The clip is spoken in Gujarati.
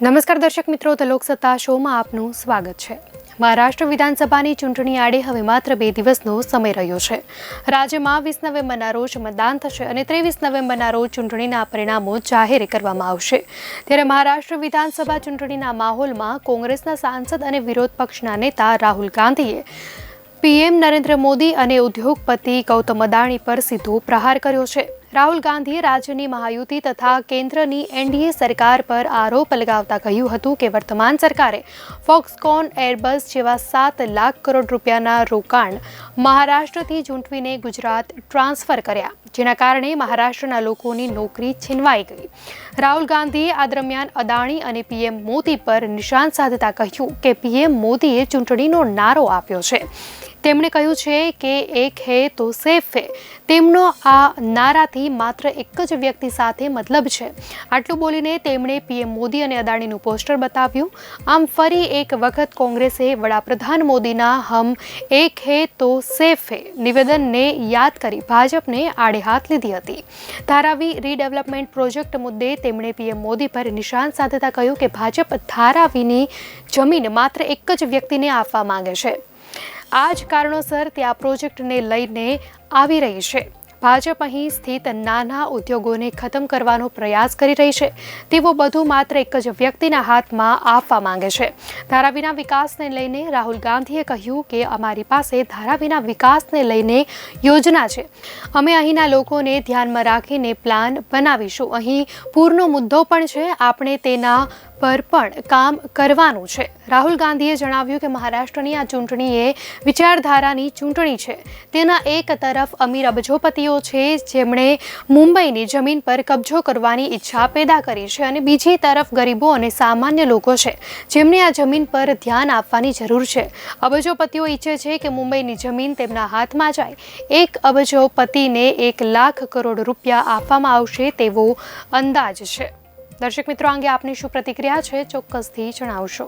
નમસ્કાર દર્શક મિત્રો, ધ લોકસત્તા શોમાં આપનું સ્વાગત છે. મહારાષ્ટ્ર વિધાનસભાની ચૂંટણી આડે હવે માત્ર બે દિવસનો સમય રહ્યો છે. રાજ્યમાં વીસ નવેમ્બરના રોજ મતદાન થશે અને ત્રેવીસ નવેમ્બરના રોજ ચૂંટણીના પરિણામો જાહેર કરવામાં આવશે. ત્યારે મહારાષ્ટ્ર વિધાનસભા ચૂંટણીના માહોલમાં કોંગ્રેસના સાંસદ અને વિરોધ પક્ષના નેતા રાહુલ ગાંધીએ પીએમ નરેન્દ્ર મોદી અને ઉદ્યોગપતિ ગૌતમ અદાણી પર સીધો પ્રહાર કર્યો છે. રાહુલ ગાંધીએ રાજ્યની મહાયુતિ તથા કેન્દ્રની એનડીએ સરકાર પર આરોપ લગાવતા કહ્યું હતું કે વર્તમાન સરકારે ફોક્સકોન એરબસ જેવા સાત લાખ કરોડ રૂપિયાના રોકાણ મહારાષ્ટ્રથી ચૂંટવીને ગુજરાત ટ્રાન્સફર કર્યા, જેના કારણે મહારાષ્ટ્રના લોકોની નોકરી છીનવાઈ ગઈ. રાહુલ ગાંધીએ આ દરમિયાન અદાણી અને પીએમ મોદી પર નિશાન સાધતા કહ્યું કે પીએમ મોદીએ ચૂંટણીનો નારો આપ્યો છે. તેમણે કહ્યું છે કે એક હે તો સેફ હે તેમનો આ નારાથી માત્ર એક જ વ્યક્તિ સાથે મતલબ છે. આટલું બોલીને તેમણે પીએમ મોદી અને અદાણીનું પોસ્ટર બતાવ્યું. આમ ફરી એક વખત કોંગ્રેસે વડાપ્રધાન મોદીના હમ એક હે તો સેફ હે નિવેદનને યાદ કરી ભાજપને આડે હાથ લીધી હતી. ધારાવી રીડેવલપમેન્ટ પ્રોજેક્ટ મુદ્દે તેમણે પીએમ મોદી પર નિશાન સાધતા કહ્યું કે ભાજપ ધારાવીની જમીન માત્ર એક જ વ્યક્તિને આપવા માંગે છે. આ જ કારણોસર તે આ પ્રોજેક્ટને લઈને આવી રહી છે. ભાજપ અહીં સ્થિત નાના ઉદ્યોગોને ખતમ કરવાનો પ્રયાસ કરી રહી છે. તેવો બધું માત્ર એક જ વ્યક્તિના હાથમાં આપવા માંગે છે. ધારાવીના વિકાસને લઈને રાહુલ ગાંધીએ કહ્યું કે અમારી પાસે ધારાવીના વિકાસને લઈને યોજના છે. અમે અહીંના લોકોને ધ્યાનમાં રાખીને પ્લાન બનાવીશું. અહીં પૂરનો મુદ્દો પણ છે. આપણે તેના પર પણ કામ કરવાનું છે. રાહુલ ગાંધીએ જણાવ્યું કે મહારાષ્ટ્રની આ ચૂંટણી એ વિચારધારાની ચૂંટણી છે. તેના એક તરફ અમીર અબજોપતિઓ છે, જેમણે મુંબઈની જમીન પર કબજો કરવાની ઈચ્છા પેદા કરી છે અને બીજી તરફ ગરીબો અને સામાન્ય લોકો છે, જેમને આ જમીન પર ધ્યાન આપવાની જરૂર છે. અબજોપતિઓ ઈચ્છે છે કે મુંબઈની જમીન તેમના હાથમાં જાય. એક અબજોપતિને એક લાખ કરોડ રૂપિયા આપવામાં આવશે તેવો અંદાજ છે. દર્શક મિત્રો અંગે આપની શું પ્રતિક્રિયા છે ચોક્કસથી જણાવશો.